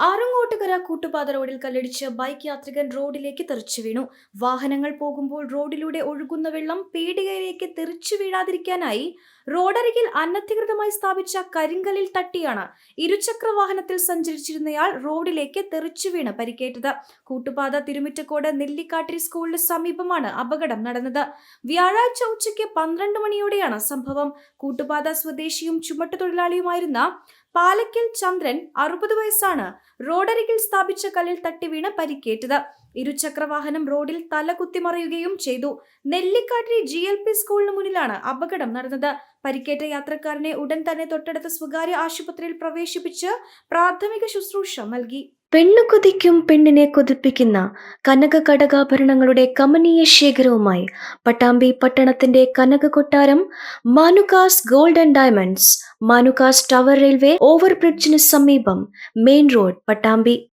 ആറങ്ങോട്ടുകര കൂട്ടുപാത റോഡിൽ കല്ലടിച്ച് ബൈക്ക് യാത്രികൻ റോഡിലേക്ക് തെറിച്ചു വീണു. വാഹനങ്ങൾ പോകുമ്പോൾ റോഡിലൂടെ ഒഴുകുന്ന വെള്ളം പീടികയിലേക്ക് തെറിച്ചു വീഴാതിരിക്കാനായി റോഡരികിൽ അനധികൃതമായി സ്ഥാപിച്ച കരിങ്കലിൽ തട്ടിയാണ് ഇരുചക്ര വാഹനത്തിൽ സഞ്ചരിച്ചിരുന്നയാൾ റോഡിലേക്ക് തെറിച്ചു വീണ് പരിക്കേറ്റത്. കൂട്ടുപാത തിരുമിറ്റക്കോട് നെല്ലിക്കാട്ടിരി സ്കൂളിന് സമീപമാണ് അപകടം നടന്നത്. വ്യാഴാഴ്ച ഉച്ചയ്ക്ക് പന്ത്രണ്ട് മണിയോടെയാണ് സംഭവം. കൂട്ടുപാത സ്വദേശിയും ചുമട്ടുതൊഴിലാളിയുമായിരുന്ന പാലക്കൽ ചന്ദ്രൻ അറുപത് വയസ്സാണ് റോഡരികിൽ സ്ഥാപിച്ച കല്ലിൽ തട്ടി വീണ് പരിക്കേറ്റത്. ഇരുചക്ര വാഹനം റോഡിൽ തല കുത്തിമറിയുകയും ചെയ്തു. നെല്ലിക്കാട്ടിരി ജി എൽ പി സ്കൂളിന് മുന്നിലാണ് അപകടം നടന്നത്. പരിക്കേറ്റ യാത്രക്കാരനെ ഉടൻ തന്നെ തൊട്ടടുത്ത സ്വകാര്യ ആശുപത്രിയിൽ പ്രവേശിപ്പിച്ച് പ്രാഥമിക ശുശ്രൂഷ നൽകി. പെണ്ണു കൊതിക്കും പെണ്ണിനെ കൊതിപ്പിക്കുന്ന കനക കടകാഭരണങ്ങളുടെ കമനീയ ശേഖരവുമായി പട്ടാമ്പി പട്ടണത്തിന്റെ കനക കൊട്ടാരം Manukas gold and diamonds Manukas tower railway ഓവർബ്രിഡ്ജിന് സമീപം മെയിൻ റോഡ് പട്ടാമ്പി.